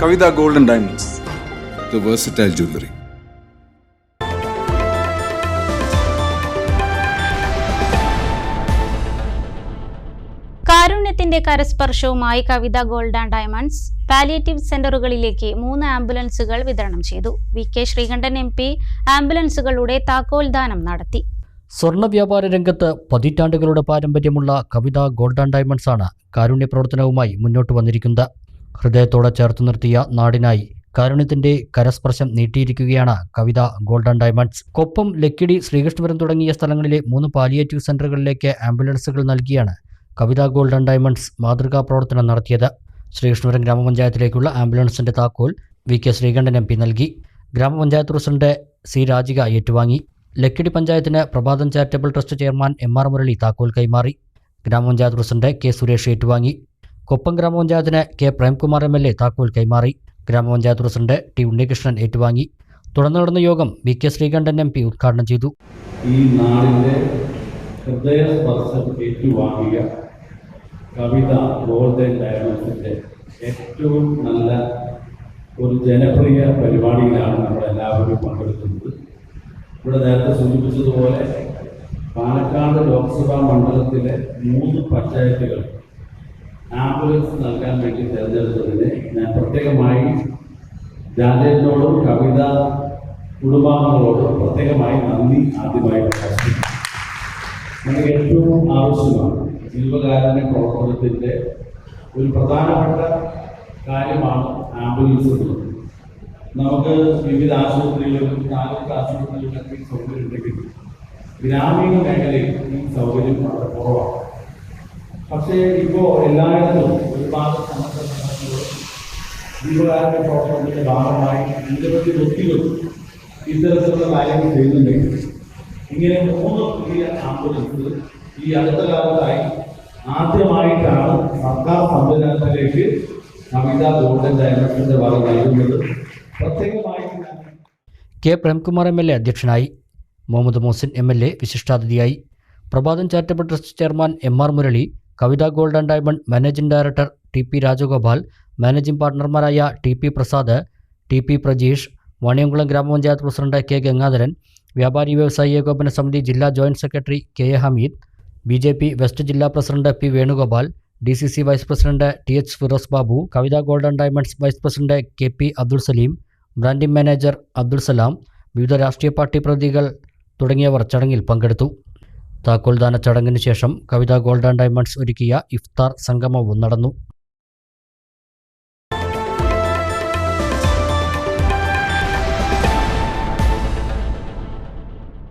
Kavitha golden diamonds. The versatile jewellery കാരുണ്യത്തിന്റെ കരസ്പർശവുമായി Kavitha gold and diamonds palliative സെന്ററുകളിലേക്ക് മൂന്ന് ആംബുലൻസുകൾ വിതരണം ചെയ്തു. V K Sreekandan M P ആംബുലൻസുകളുടെ താക്കോൽദാനം നടത്തി. സ്വർണ വ്യാപാര രംഗത്ത് പതിറ്റാണ്ടുകളുടെ പാരമ്പര്യമുള്ള കവിത ഗോൾഡ് ആൻഡ് ഡയമണ്ട്സ് ആണ് കാരുണ്യ പ്രവർത്തനവുമായി മുന്നോട്ട് വന്നിരിക്കുന്നത്. ഹൃദയത്തോടെ ചേർത്ത് നിർത്തിയ നാടിനായി കാരുണ്യത്തിന്റെ കരസ്പർശം നീട്ടിയിരിക്കുകയാണ് കവിത ഗോൾഡൻ ഡയമണ്ട്സ്. കൊപ്പം ലക്കിടി ശ്രീകൃഷ്ണപുരം തുടങ്ങിയ സ്ഥലങ്ങളിലെ മൂന്ന് പാലിയേറ്റീവ് സെന്ററുകളിലേക്ക് ആംബുലൻസുകൾ നൽകിയാണ് കവിത ഗോൾഡൻ ഡയമണ്ട്സ് മാതൃകാ പ്രവർത്തനം നടത്തിയത്. ശ്രീകൃഷ്ണപുരം ഗ്രാമപഞ്ചായത്തിലേക്കുള്ള ആംബുലൻസിന്റെ താക്കോൽ V. K. Sreekandan M. P. നൽകി. ഗ്രാമപഞ്ചായത്ത് പ്രസിഡന്റ് സി. രാജിക ഏറ്റുവാങ്ങി. ലക്കിടി പഞ്ചായത്തിന് Prabhatham charitable trust chairman M. R. Murali താക്കോൽ കൈമാറി. ഗ്രാമപഞ്ചായത്ത് പ്രസിഡന്റ് കെ. സുരേഷ് ഏറ്റുവാങ്ങി. Koppam ഗ്രാമപഞ്ചായത്തിന് K Premkumar M L A താക്കോൽ കൈമാറി. ഗ്രാമപഞ്ചായത്ത് പ്രസിഡന്റ് ടി ഉണ്ണികൃഷ്ണൻ ഏറ്റുവാങ്ങി. തുടർന്ന് നടന്ന യോഗം V K Sreekandan M P ഉദ്ഘാടനം ചെയ്തു. ഈ നാടിന്റെ ഹൃദയസ്പർശം ഏറ്റുവാങ്ങിയ കവിത ഗോൾഡൻ ഡയമണ്ട്സിന്റെ ഏറ്റവും നല്ല ഒരു ജനപ്രിയ പരിപാടിയിലാണ് നമ്മളെല്ലാവരും പങ്കെടുക്കുന്നത്. ഇവിടെ നേരത്തെ സൂചിപ്പിച്ചതുപോലെ പാലക്കാട് ലോക്സഭാ മണ്ഡലത്തിലെ മൂന്ന് പഞ്ചായത്തുകൾ ആംബുലൻസ് നൽകാൻ വേണ്ടി തിരഞ്ഞെടുത്തതിന് ഞാൻ പ്രത്യേകമായി രാജേന്ദ്രനോടും കവിത കുടുംബാംഗങ്ങളോടും പ്രത്യേകമായി നന്ദി ആദ്യമായി പ്രകാശിക്കുന്നു നമുക്ക് ഏറ്റവും ആവശ്യമാണ് ജീവകാരുണ്യ പ്രവർത്തനത്തിന്റെ ഒരു പ്രധാനപ്പെട്ട കാര്യമാണ് ആംബുലൻസ് എന്നുള്ളത്. നമുക്ക് വിവിധ ആശുപത്രികളിലും താലൂക്ക് ആശുപത്രികളിലൊക്കെ സൗകര്യം ഉണ്ടെങ്കിൽ ഗ്രാമീണ മേഖലയിൽ ഈ സൗകര്യം വളരെ കുറവാണ്. പക്ഷേ ഇപ്പോൾ എല്ലായിടത്തും ഒരുപാട് സമഗ്ര ജീവകാരുടെ പ്രവർത്തനത്തിന്റെ ഭാഗമായി നിരവധി വ്യക്തികൾ ഇത്തരത്തിലുള്ള കാര്യങ്ങൾ ചെയ്യുന്നുണ്ടെങ്കിൽ ഇങ്ങനെ മൂന്ന് പുതിയ ആംബുലൻസ് ഈ അടുത്ത കാലത്തായി ആദ്യമായിട്ടാണ് സർക്കാർ സംവിധാനത്തിലേക്ക് കവിത ഗോൾഡൻ ഡയമണ്ട്സിന്റെ വക നൽകുന്നത്. പ്രത്യേകമായി K. Premkumar M L A അധ്യക്ഷനായി Muhammad Mohsin M L A വിശിഷ്ടാതിഥിയായി Prabhatham charitable trust chairman M R Murali Kavitha golden diamond managing director T P Rajagopal managing പാർട്ണർമാരായ T P Prasad T P Prajeesh Vaniyamkulam ഗ്രാമപഞ്ചായത്ത് president K Gangadharan വ്യാപാരി വ്യവസായി ഏകോപന സമിതി ജില്ലാ joint secretary K A Hameed B J P west ജില്ലാ president P Venugopal D C C vice president T H Firoz Babu Kavitha golden diamonds vice president K P Abdul Saleem branding manager Abdul Salam വിവിധ രാഷ്ട്രീയ party പ്രതികൾ തുടങ്ങിയവർ ചടങ്ങിൽ പങ്കെടുത്തു. താക്കോൽദാന ചടങ്ങിന് ശേഷം കവിത gold and diamonds ഒരുക്കിയ ഇഫ്താർ സംഗമവും നടന്നു.